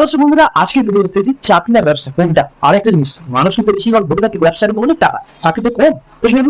Hello বন্ধুরা আজকে video চাকরি ব্যবসা, কোনটা? আরেকটা জিনিস মানুষ কিন্তু বেশিরভাগ থাকে ব্যবসার টাকা, চাকরিতে কম।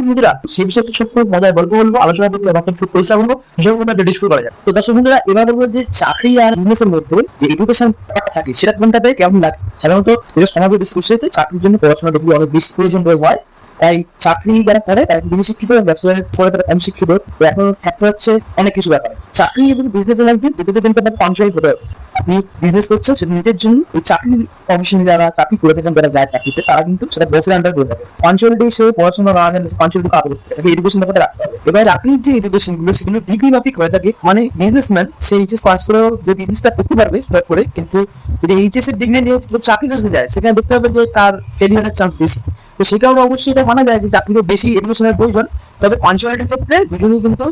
বন্ধুরা, সেই বিষয়ে একটু ছোট্ট মজায় গল্প বলব, আলোচনা করব এবং একটু পয়সা বলব মধ্যে একটা করা যায় তো দর্শক বন্ধুরা, এবার বলব যে চাকরি আর বিজনেসের মধ্যে যে এডুকেশন থাকে, সেটা কেমন লাগে? সাধারণত এটা সমাজে বেশি চাকরির জন্য পড়াশোনা অনেক বেশি প্রয়োজন হয়। তাই চাকরি যারা করে, তারা শিক্ষিত ব্যবসা করে তারা কম শিক্ষিত। এখন ফ্যাক্টর হচ্ছে অনেক কিছু ব্যাপার। চাকরি এবং বিজনেস লাইফে দুটোতে কিন্তু পাঞ্চুয়াল হতে হবে। আপনি বিজনেস করছেন, সেটা নিজের জন্য ওই চাকরি প্রফেশনে যারা চাকরি করে থাকেন, যারা যায় চাকরিতে, তারা কিন্তু সেটা বসের আন্ডার করে থাকে। পাঞ্চুয়ালিটি সে পড়াশোনা না জানলে পাঞ্চুয়ালিটি কাজ করতে থাকে। এডুকেশন ব্যাপারে রাখতে হবে। এবার চাকরির যে এডুকেশনগুলো, সেগুলো ডিগ্রি মাফিক হয়ে থাকে মানে বিজনেসম্যান সে এইচএস পাস করেও যে বিজনেসটা করতে পারবে, সেটা করে কিন্তু যদি এইচএস এর ডিগ্রি নিয়ে চাকরি করতে যায়, সেখানে দেখতে হবে যে তার ফেলিয়ারের চান্স বেশি। তো সেই কারণে অবশ্যই এটা মানা যায় যে চাকরিতে বেশি এডুকেশনের প্রয়োজন। তবে পাঞ্চুয়ালিটির ক্ষেত্রে দুজনেই কিন্তু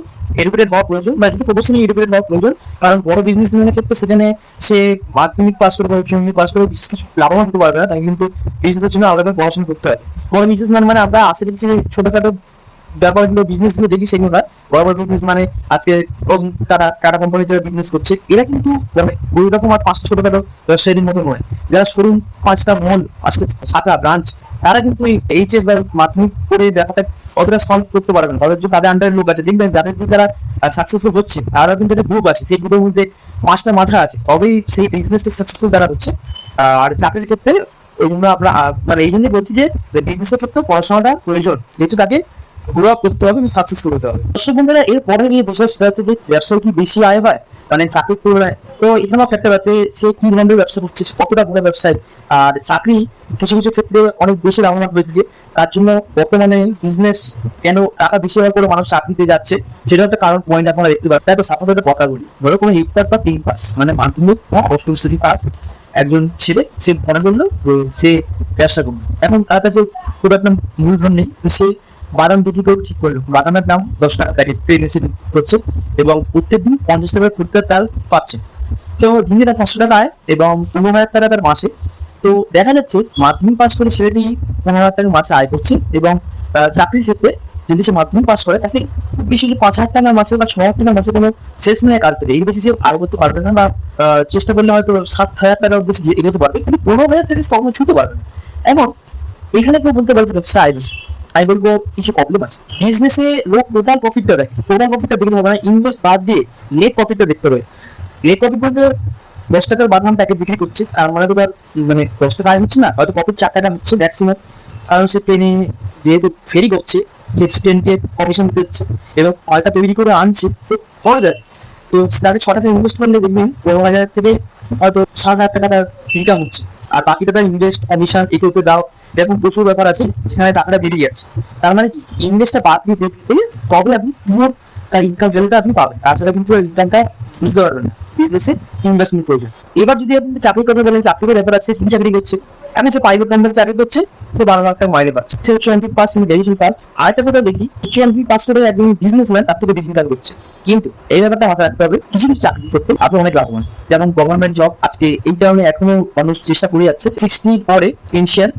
এডুকেটেড হওয়া প্রয়োজন বা এটা প্রফেশনালি এডুকেটেড হওয়া প্রয়োজন। কারণ বড় বিজনেসম্যানের ক্ষেত্রে সেখানে সে মাধ্যমিক পাস করে বা উচ্চ মাধ্যমিক পাস করে বিশেষ কিছু লাভবান হতে পারবে না তাই কিন্তু বিজনেসের জন্য আলাদা পড়াশোনা করতে হয়। বড় বিজনেসম্যান মানে আমরা আশেপাশে ছোটখাটো ব্যাপারগুলো বিজনেসগুলো দেখি, সেগুলো না বড় বড় বিজনেস মানে আজকে টাটা টাটা কোম্পানি যারা বিজনেস করছে, এরা কিন্তু মানে ওই রকম আর পাঁচটা ছোটখাটো ব্যবসায়ীর মতো নয়। যারা শোরুম পাঁচটা মল আজকে শাখা ব্রাঞ্চ তারা কিন্তু এইচএস বা মাধ্যমিক করে ব্যাপারটা অতটা সলভ করতে পারবে না। তাদের তাদের আন্ডারে লোক আছে, দেখবেন যাদের যদি তারা সাকসেসফুল হচ্ছে তারা কিন্তু একটা গ্রুপ আছে, সেই গ্রুপের মধ্যে পাঁচটা মাথা আছে। তবেই সেই বিজনেসটা সাকসেসফুল তারা হচ্ছে আর চাকরির ক্ষেত্রে ওই জন্য আমরা মানে এই জন্যই বলছি যে বিজনেসের ক্ষেত্রে পড়াশোনাটা প্রয়োজন, যেহেতু তাকে গ্রো আপ করতে হবে এবং সাকসেসফুল হতে হবে। দর্শক বন্ধুরা, এর পরে নিয়ে বিষয় সেটা হচ্ছে যে ব্যবসায় কি বেশি আয় হয়? মানে চাকরির তুলনায় তো এখানেও ফ্যাক্টর আছে সে কি ধরনের ব্যবসা করছে কতটা বড় ব্যবসায়? আর চাকরি কিছু কিছু ক্ষেত্রে অনেক বেশি লাভবান হয়ে থাকে তার জন্য বর্তমানে বিজনেস কেন টাকা বেশি হওয়ার পরে মানুষ চাকরিতে যাচ্ছে সেটা একটা কারণ পয়েন্ট আপনারা দেখতে পারেন তাই তো একটা কথা বলি, ধরো কোনো এইট পাস বা টেন পাস মানে মাধ্যমিক বা অষ্টম শ্রেণি পাস একজন ছেলে, সে মনে করল যে সে ব্যবসা করবে। এখন তার কাছে খুব একটা মূলধন নেই, তো সে বাদাম বিক্রি করে ঠিক করল। বাদামের দাম দশ টাকা প্যাকেট ট্রেন এসে করছে এবং প্রত্যেক দিন পঞ্চাশ টাকা ফুটকার তার পাচ্ছে। তো দিনে তার পাঁচশো টাকা আয় এবং পনেরো হাজার টাকা তার মাসে। তো দেখা যাচ্ছে মাধ্যমিক পাস করে ছেলেটি পনেরো হাজার টাকা মাসে আয় করছে এবং চাকরির ক্ষেত্রে যদি সে মাধ্যমিক পাস করে, তাকে বেশি পাঁচ হাজার টাকার মাসে বা ছ হাজার টাকার মাসে কোনো শেষ নেই কাজ দেবে। এই বেশি সে আরও করতে পারবে না বা চেষ্টা করলে হয়তো সাত হাজার টাকার বেশি এগোতে পারবে। কিন্তু পনেরো হাজার টাকা কখনো ছুতে পারবে না। এবং এখানে কেউ বলতে পারবে ব্যবসা আয় বেশি। আমি বলব কিছু প্রবলেম আছে। বিজনেসে লোক টোটাল প্রফিটটা দেখে। টোটাল প্রফিটটা দেখতে হবে না ইনভেস্ট বাদ দিয়ে নেট প্রফিটটা দেখতে হবে। নেট প্রফিট বলতে দশ টাকার বাদাম প্যাকেট বিক্রি করছে, তার মানে তো তার মানে দশ টাকা হচ্ছে না, হয়তো প্রফিট চার টাকা হচ্ছে ম্যাক্সিমাম কারণ সে ট্রেনে যেহেতু ফেরি করছে ট্রেনকে কমিশন দিতে হচ্ছে এবং মালটা তৈরি করে আনছে, তো পাওয়া যায়। তো তাকে ছ ইনভেস্ট করলে দেখবেন, পনেরো হাজার থেকে হয়তো সাত হাজার টাকা তার ইনকাম হচ্ছে। আর বাকিটা ইনভেস্ট কমিশন একে দাও, এরকম প্রচুর ব্যাপার আছে, সেখানে টাকাটা বেরিয়ে যাচ্ছে। তার মানে কি? ইনভেস্টটা বাদ দিয়ে দেখতে তবে আপনি পুরো তার ইনকাম ভ্যালুটা আপনি পাবেন। তাছাড়া কিন্তু ইনকামটা বুঝতে পারবেন না। বিজনেসে ইনভেস্টমেন্ট প্রয়োজন। এবার যদি আপনি চাকরি করতে বলেন চাকরির ব্যাপার আছে সেই চাকরি করছে। এখন সে প্রাইভেট কোম্পানি চাকরি করছে তো বারো লাখ টাকা মাইনে পাচ্ছে। সে এমপি পাস গ্রাজুয়েশন পাস আরেকটা কথা দেখি এমপি পাস করে একজন বিজনেসম্যান তার থেকে বেশি কাজ করছে কিন্তু এই ব্যাপারটা মাথায় রাখতে হবে, কিছু কিছু চাকরি করতে আপনি অনেক লাভবান। যেমন গভর্নমেন্ট জব আজকে এই কারণে এখনও মানুষ চেষ্টা করে যাচ্ছে। সিক্সটি পরে পেনশন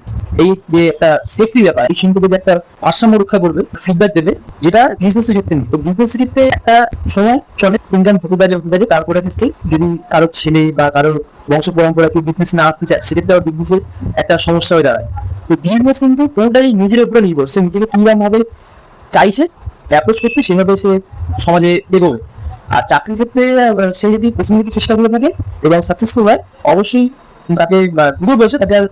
এই যে একটা সেফটি ব্যাপার, এই সম্পর্কে একটা ভারসাম্য রক্ষা করবে ফিডব্যাক দেবে, যেটা বিজনেসের ক্ষেত্রে তো বিজনেসের ক্ষেত্রে একটা সময় চলে ইনকাম হতে পারে হতে পারে, তারপরে ক্ষেত্রে যদি কারও ছেলে বা কারও বংশ পরম্পরা কেউ বিজনেস না আসতে চায় সেক্ষেত্রে আবার বিজনেসের একটা সমস্যা হয়ে দাঁড়ায়। তো বিজনেস কিন্তু পুরোটাই নিজের উপরে নির্ভর, সে নিজেকে কীরকম ভাবে চাইছে অ্যাপ্রোচ করতে সেভাবে সে সমাজে এগোবে। আর চাকরির ক্ষেত্রে সে যদি প্রথম দিকে চেষ্টা করে থাকে এবং সাকসেসফুল হয়, অবশ্যই বুড়ো বয়সে তাকে আর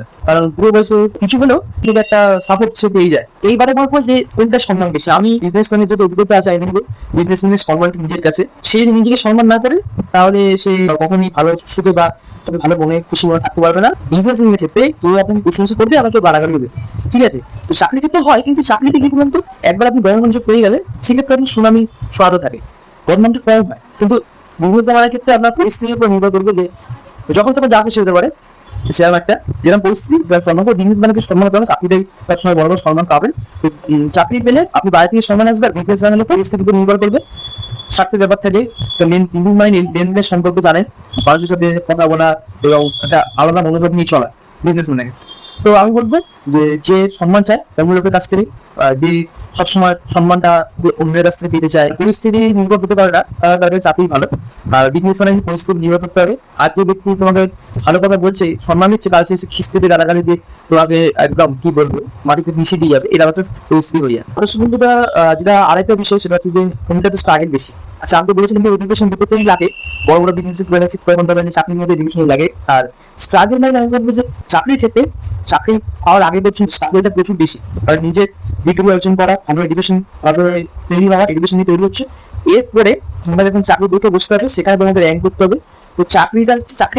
না। কারণ বুড়ো বয়সে কিছু হলেও একটা সাপোর্ট সে পেয়ে যায়। এইবারে বলব যে কোনটা সম্মান বেশি? আমি যদি অভিজ্ঞতা আছে সম্মানটা নিজের কাছে। সে যদি নিজেকে সম্মান না করে, তাহলে সে ভালো সুখে বা তবে ভালো মনে খুশি মনে থাকতে পারবে না। বিজনেস এর ক্ষেত্রে কেউ আপনাকে প্রশংসা করবে, আবার কেউ গালাগালি দেবে। ঠিক আছে? তো হয়, কিন্তু চাকরিতে কি বলুন তো একবার আপনি গভর্নমেন্ট পেয়ে গেলে, সেক্ষেত্রে আপনি সুনামি স্বাদ থাকে। গভর্নমেন্ট কম হয়। কিন্তু বিজনেস জামার ক্ষেত্রে আপনার পরিস্থিতির উপর নির্ভর করবে যে যখন তখন যা কিছু হতে পারে, সেরকম একটা যেরকম পরিস্থিতি সম্মান বিজনেস ম্যানকে সম্মান পাবেন চাকরিটাই সবসময় বড় বড় সম্মান পাবেন। চাকরি পেলে আপনি বাইরে থেকে সম্মান আসবে আর বিজনেস ম্যানের পরিস্থিতির উপর নির্ভর করবে। স্বার্থের ব্যাপার থেকে বিজনেস মানে লেনদেনের সম্পর্ক জানেন। মানুষের সাথে কথা বলা এবং একটা আলাদা মনোভাব নিয়ে চলা বিজনেস ম্যানকে। তো আমি বলব যে যে সম্মান চায় তেমন লোকের কাছ থেকে যে সবসময় সম্মানটা অন্যের থেকে পেতে চায়। পরিস্থিতি নির্ভর করতে পারে না, তারা তাদের চাকরি ভালো। আর বিজনেস মানে পরিস্থিতি নির্ভর করতে হবে। আর যে ব্যক্তি তোমাকে ভালো কথা বলছে, সম্মান নিচ্ছে কাল সে খিস্তিতে গালাগালি দিয়ে তোমাকে একদম কি বলব, মাটিতে মিশে দিয়ে যাবে। এরকম পরিস্থিতি হয়ে যায়। আর বন্ধুরা যেটা আরেকটা বিষয়, সেটা হচ্ছে যে কোনটাতে স্ট্রাগল বেশি? আচ্ছা আমি তো বলেছিলাম যে দুটোতেই লাগে। বড় বড় বেনিফিট চাকরির মধ্যে লাগে। আর স্ট্রাগল মানে আমি বলব যে চাকরির ক্ষেত্রে চাকরি পাওয়ার আগে বলছি স্ট্রাগলটা প্রচুর বেশি। নিজের ডিগ্রি অর্জন করা আমরা এডুকেশন তৈরি হওয়া এডুকেশন নিয়ে তৈরি হচ্ছে। এরপরে তোমরা যখন চাকরি দিতে বসতে হবে, সেখানে তোমাদের র্যাঙ্ক করতে হবে। তো চাকরিটা, চাকরি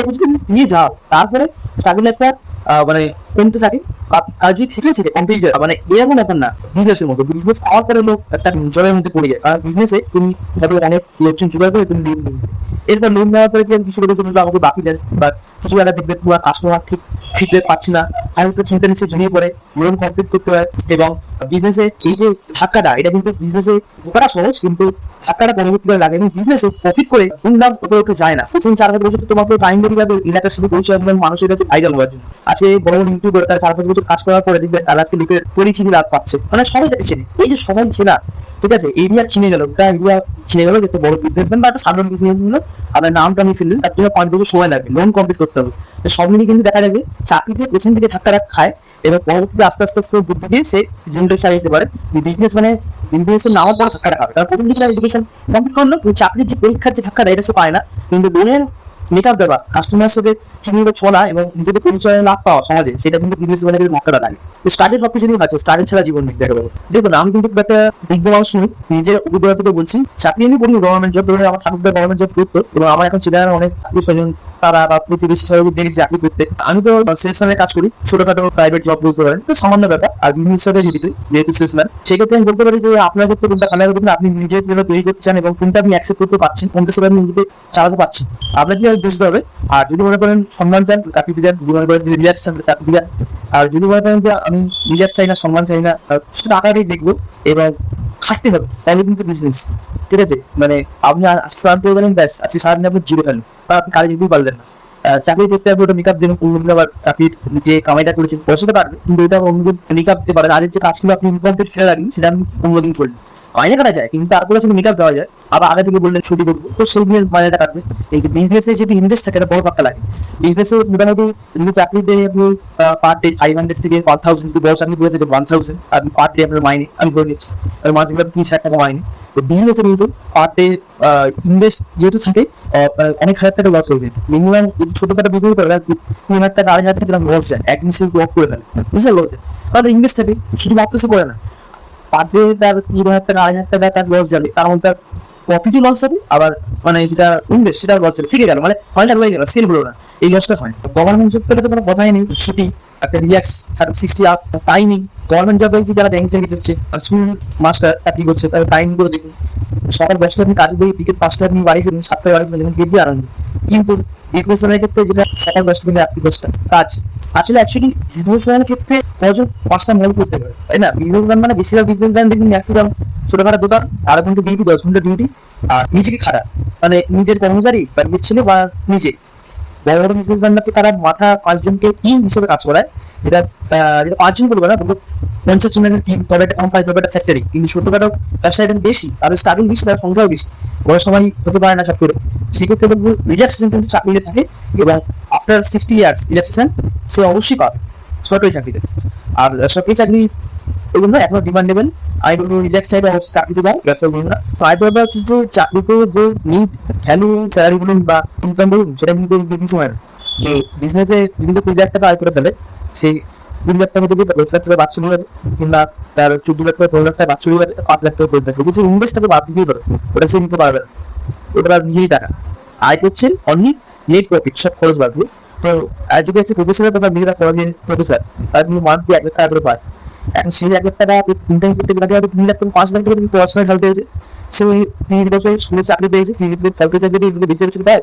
নিয়ে যাও, তারপরে চাকরির একটা মানে কিন্তু থাকে আর- যদি থেকে থাকে কম্পিউটার মানে এরকম ব্যাপার না বিজনেসের মতো বিজনেস পাওয়ার পরে লোক একটা জলের মধ্যে পড়ে যায়। কারণ বিজনেসে তুমি তারপরে অনেক লোকজন জোগাড় করে তুমি লোন নেবে। এরপর লোন নেওয়ার পরে কিছু লোকের জন্য আমাকে বাকি দেন। বা কিছু একটা দেখবে তোমার কাস্টমার ঠিক ফিডব্যাক পাচ্ছি না। চিন্তা নিচ্ছে জড়িয়ে পড়ে লোন কমপ্লিট করতে হয় এবং বিজনেসে এই যে ধাক্কাটা, এটা কিন্তু বিজনেসে ঢোকাটা সহজ, কিন্তু ধাক্কাটা পরবর্তীকালে লাগে এবং বিজনেসে প্রফিট করে দুর্নাম উপরে উঠে যায় না। প্রথম চার পাঁচ বছর তোমাকে টাইম বেরিয়ে যাবে এলাকার সাথে পরিচয় এবং মানুষের কাছে ভাইরাল হওয়ার জন্য। বড় বড় ইউটিউবার চার পাঁচ বছর কাজ করার পরে দেখবে তারা আজকে লিখে পরিচিতি লাভ পাচ্ছে। মানে সবাই চেনে এই যে সবাই চেনা ঠিক আছে? এরিয়া চিনে গেল। এরিয়া চিনে গেল একটা বড় বিজনেসম্যান বা একটা সাধারণ বিজনেস হলো আপনার নামটা আমি ফেললেন তার জন্য পাঁচ বছর সময় লাগবে লোন কমপ্লিট করতে হবে। তো সব মিলিয়ে কিন্তু দেখা যাবে, চাকরিতে প্রথম দিকে ধাক্কা রাখ খায় এবং পরবর্তীতে আস্তে আস্তে আস্তে বুদ্ধি দিয়ে সে জীবনটা চালিয়ে যেতে পারে। বিজনেস মানে বিজনেস এর নামও পরে রাখা খাবে। কারণ প্রথম দিকে এডুকেশন কমপ্লিট করল চাকরির যে পরীক্ষার যে ধাক্কাটা, এটা সে পায় না। কিন্তু লোনের মেকআপ দেওয়া কাস্টমার সাথে কীভাবে চলা এবং নিজেদের পরিচয় লাভ পাওয়া সমাজে সেটা কিন্তু বিজনেস ম্যানেজের ধাক্কাটা লাগে স্টার্টের সব কিছু আছে স্টার্টের ছাড়া জীবন নেই, দেখা। যাবে দেখুন, আমি কিন্তু একটা দিগ্গ মানুষ নই, নিজের অভিজ্ঞতা থেকে বলছি, চাকরি আমি করি গভর্নমেন্ট জব ধরে আমার ঠাকুরদার গভর্নমেন্ট জব করতো এবং আমার এখন ছেলেরা অনেক আত্মীয় স্বজন তারা বা প্রতিবেশী সবাই দেখেছি চাকরি করতে, আমি তো সেলসম্যানের কাজ করি, ছোটখাটো প্রাইভেট জব বলতে পারেন। তো সামান্য ব্যাপার। আর বিজনেস সাথে জড়িত যেহেতু সেলসম্যান সেক্ষেত্রে আমি বলতে পারি যে আপনার ক্ষেত্রে কোনটা খারাপ করবেন আপনি নিজের জন্য তৈরি করতে চান এবং কোনটা আপনি অ্যাকসেপ্ট করতে পারছেন, কোনটা আপনি নিজেকে চালাতে পারছেন আপনাকে বুঝতে হবে? আর যদি মনে করেন সম্মান চান চাকরি দিয়ে যদি মনে করেন রিল্যাক্স চান চাকরি দিয়ে আর যদি মনে করেন যে আমি রিল্যাক্স চাই না, সম্মান চাই না শুধু টাকাটাই দেখব এবং খাটতে হবে, তাহলে কিন্তু বিজনেস ঠিক আছে? মানে আপনি আজকে আনতে গেলেন, ব্যাস, আজকে সারাদিন আপনি জিরো ফেলেন বা আপনি কাজে যেতেই পারলেন না। চাকরি করতে আপনি ওটা মেকআপ দেবেন, অন্য আবার চাকরির যে কামাইটা করেছেন, পয়সাটা পারবে কিন্তু ওটা অন্যদিন মেকআপ দিতে পারেন আর যে কাজগুলো আপনি ইনকমপ্লিট ফেলে রাখেন সেটা আপনি অন্যদিন করলেন। মাইনে কাটা যায়, কিন্তু তারপরে সেটা মেকআপ দেওয়া যায়, আবার আগে থেকে বললেন ছুটি করব, তো সেই দিনের মাইনেটা কাটবে। এই বিজনেসে যদি ইনভেস্ট থাকে, এটা বড় টাকা লাগে। বিজনেসে মোটামুটি যদি চাকরিতে আপনি পার ডে ফাইভ হান্ড্রেড থেকে ওয়ান থাউজেন্ড বড় চাকরি করে থেকে ওয়ান থাউজেন্ড আপনি পার ডে আপনার মাইনে, আমি করে নিচ্ছি আর মাসে তিরিশ হাজার টাকা মাইনে। তো বিজনেসে কিন্তু পার ডে ইনভেস্ট যেহেতু থাকে অনেক হাজার টাকা লস করবে মিনিমাম ছোটখাটো বিক্রি করে তিন হাজার টাকা, আড়াই হাজার টাকা লস যায়। একদিন সে ওয়ার্ক করে ফেলে বুঝতে লস যায়। তাহলে ইনভেস্ট থাকে, শুধু তো সে করে না। তার তিন হাজার টাকা আড়াই হাজার টাকা তার লস যাবে? তার মধ্যে তার লস আবার মানে যেটা সেটা লস যাবে। ঠিক গেল মানে ফলটা হয়ে গেল সেল হলো না। এই লসটা হয় গভর্নমেন্ট জব পেলে তো কোনো কথাই নেই, ছুটি, একটা থার্টি সিক্সটি গভর্নমেন্ট জবে যারা ব্যাংক চাকরি করছে স্কুল মাস্টার চাকরি করছে, তাদের টাইম করে দেখুন। সকাল দশটা আপনি কাজ বই বিকেল পাঁচটা আপনি বাড়ি ফিরুন, সাতটায় বাড়ি ফিরুন দিয়ে আনন্দ। কিন্তু বিজনেসম্যানের ক্ষেত্রে যেটা সকাল দশটা থেকে রাত্রি দশটা, কাজ। আসলে অ্যাকচুয়ালি বিজনেসম্যানের ক্ষেত্রে কজন পাঁচটা মেল করতে পারে? তাই না? বিজনেসম্যান মানে বেশিরভাগ বিজনেসম্যান দেখবেন ম্যাক্সিমাম ছোটখাটো দোকান আড়াই ঘণ্টা ডিউটি দশ ঘণ্টা ডিউটি আর নিজেকে খারাপ মানে নিজের কর্মচারী বা নিজের ছেলে বা নিজে। বড় বড় বিজনেসম্যানরা তারা মাথা পাঁচজনকে টিম হিসেবে কাজ করায়। যেটা যেটা পাঁচজন না পঞ্চাশ জনের টিম তবে একটা কোম্পানি তবে একটা ফ্যাক্টরি কিন্তু বেশি, তাদের স্টার্টিং বেশি সংখ্যাও বেশি। বড় সময় হতে পারে না সব সেক্ষেত্রে বলব রিল্যাক্সেশন কিন্তু থাকে, এবং আফটার সিক্সটি ইয়ার্স রিল্যাক্সেশন সে অবশ্যই পাবে, সরকারি চাকরিতে। আর সরকারি চাকরি এগুলো এখনও ডিমান্ড নেবেন আমি বলব রিল্যাক্স চাইলে অবশ্যই চাকরিতে যাও, ব্যবসা না। তো আমি বলব হচ্ছে যে, চাকরিতে যে নিড ভ্যালু স্যালারি বলুন বা ইনকাম বলুন, সেটা কিন্তু বিজনেস যে বিজনেসে যদি কুড়ি লাখ টাকা আয় করে ফেলে সেই কুড়ি লাখ টাকা থেকে দশ লাখ টাকা নিয়ে যাবে কিংবা তার চোদ্দ লাখ টাকা, পনেরো লাখ টাকা নিয়ে যাবে পাঁচ লাখ টাকা করে থাকবে কিছু ইনভেস্ট টাকা বাদ দিয়ে দেবে ওটা সে নিতে পারবে না। ওটা তার নিজেরই টাকা। আয় করছেন অনলি নেট প্রফিট সব খরচ বাদ দিয়ে। তো আর যদি একটা প্রফেসরের কথা নিজেরা কলেজের প্রফেসর তার কিন্তু মান্থলি এক লাখ টাকা করে পায়। এখন সেই এক লাখ টাকা আপনি তিনটা করতে গেলে তিন লাখ থেকে পাঁচ লাখ টাকা তুমি পড়াশোনায় ঢালতে হয়েছে। সে বছর স্কুলে চাকরি পেয়েছে চাকরি বছর পায়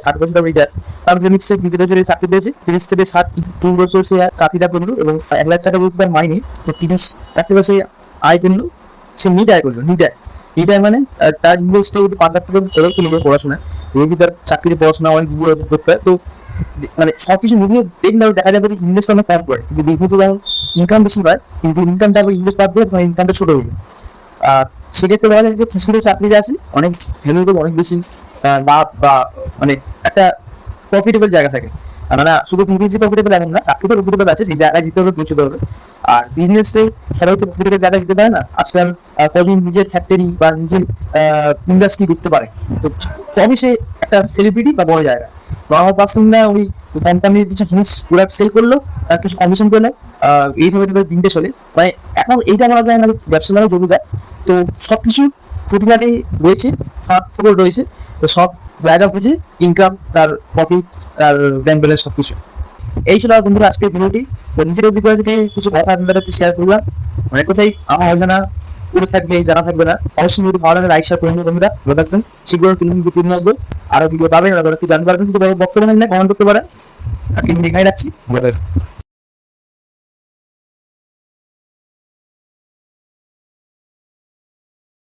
সে চাকরি পেয়েছে থেকে ষাট তিন বছর সে এবং এক লাখ টাকা বলতে মাইনে তো চাকরি আয় সে আয় আয় মানে তার যদি পাঁচ লাখ টাকা পড়াশোনা তার চাকরি পড়াশোনা অনেক দূর করতে হয় তো মানে সবকিছু মিলিয়ে দেখলে দেখা অনেক কিন্তু ইনকাম হয় কিন্তু বাদ ইনকামটা ছোট হয়ে আর সেক্ষেত্রে বলা যায় যে কিছু কিছু চাকরিতে আছে অনেক ভ্যালুয়েবল অনেক বেশি লাভ বা মানে একটা প্রফিটেবল জায়গা থাকে। আর মানে শুধু বিজনেস প্রফিটেবল এমন না চাকরিতে প্রফিটেবল আছে, সেই জায়গায় জিতে হবে, পৌঁছতে হবে। আর বিজনেসে সবাই তো প্রফিটেবল জায়গায় যেতে পারে না, আজকাল কজন নিজের ফ্যাক্টরি বা নিজের ইন্ডাস্ট্রি করতে পারে। তো তবে সে একটা সেলিব্রিটি বা বড় জায়গা। নর্মাল পার্সনরা ওই কোম্পানির কিছু জিনিস প্রোডাক্ট সেল করল আর কিছু কমিশন পেল এইভাবে তাদের দিনটা চলে। মানে এখন এইটা বলা যায় না ব্যবসা দ্বারা জমি দেয়। তো সব কিছু খুঁটিনাটি রয়েছে ফাঁক ফোকর রয়েছে, তো সব জায়গা বুঝে ইনকাম তার প্রফিট তার ব্যাংক ব্যালেন্স সব কিছু এই ছিল বন্ধুরা আজকের ভিডিওটি তো নিজের অভিজ্ঞতা থেকে কিছু কথা আপনাদের শেয়ার করলাম। অনেক কথাই, আমার অজানা পুরো থাকবে জানা থাকবে না। অবশ্যই ভালো লাগে লাইক শেয়ার করে বন্ধুরা। ভালো থাকবেন। শীঘ্রই তিন কিন্তু আসবে। আরও ভিডিও পাবেন। আপনারা কি জানতে পারবেন। কিন্তু বক্তব্য না কমেন্ট করতে পারেন। কিন্তু দেখাই রাখছি।